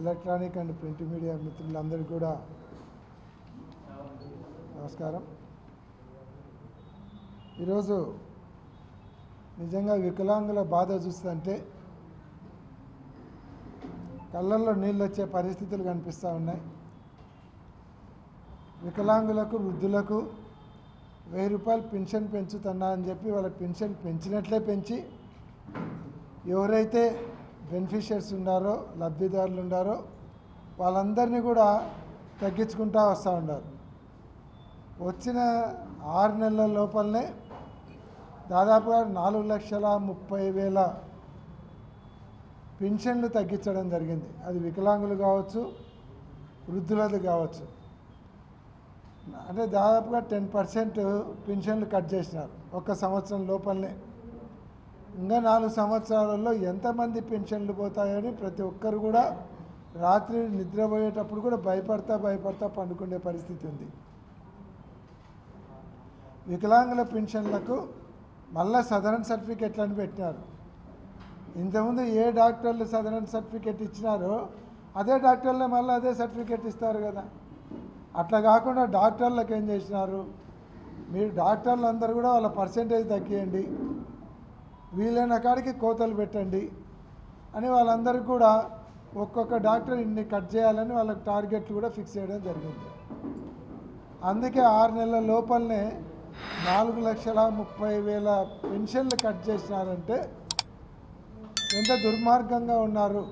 Electronic and print media మిత్రులందరికీ కూడా నమస్కారం. ఈరోజు నిజంగా వికలాంగుల బాధ చూస్తుంటే కళ్ళల్లో నీళ్ళు వచ్చే పరిస్థితులు కనిపిస్తూ ఉన్నాయి. వికలాంగులకు వృద్ధులకు వెయ్యి రూపాయలు పెన్షన్ పెంచుతున్నా అని చెప్పి వాళ్ళ పెన్షన్ పెంచినట్లే పెంచి ఎవరైతే బెనిఫిషియర్స్ ఉన్నారో లబ్ధిదారులు ఉన్నారో వాళ్ళందరినీ కూడా తగ్గించుకుంటూ వస్తూ ఉన్నారు. వచ్చిన ఆరు నెలల లోపలనే దాదాపుగా నాలుగు లక్షల ముప్పై వేల పెన్షన్లు తగ్గించడం జరిగింది. అది వికలాంగులు కావచ్చు వృద్ధులది కావచ్చు. అంటే దాదాపుగా టెన్ పర్సెంట్ పెన్షన్లు కట్ చేసినారు. ఒక సంవత్సరం లోపలనే. ఇంకా నాలుగు సంవత్సరాలలో ఎంతమంది పెన్షన్లు పోతాయని ప్రతి ఒక్కరు కూడా రాత్రి నిద్రపోయేటప్పుడు కూడా భయపడతా భయపడతా పండుకునే పరిస్థితి ఉంది. వికలాంగుల పెన్షన్లకు మళ్ళా సదరన్ సర్టిఫికెట్లను పెట్టినారు. ఇంతకుముందు ఏ డాక్టర్లు సదరన్ సర్టిఫికెట్ ఇచ్చినారో అదే డాక్టర్లే మళ్ళీ అదే సర్టిఫికెట్ ఇస్తారు కదా. అట్లా కాకుండా డాక్టర్లకు ఏం చేసినారు? మీరు డాక్టర్లు అందరూ కూడా వాళ్ళ పర్సంటేజ్ తగ్గియండి. వీలైన కాడికి కోతలు పెట్టండి అని వాళ్ళందరికీ కూడా ఒక్కొక్క డాక్టర్ ఇన్ని కట్ చేయాలని వాళ్ళకి టార్గెట్లు కూడా ఫిక్స్ చేయడం జరిగింది. అందుకే ఆరు నెలల లోపలనే నాలుగు లక్షల ముప్పై వేల పెన్షన్లు కట్ చేసినారంటే ఎంత దుర్మార్గంగా ఉన్నారు.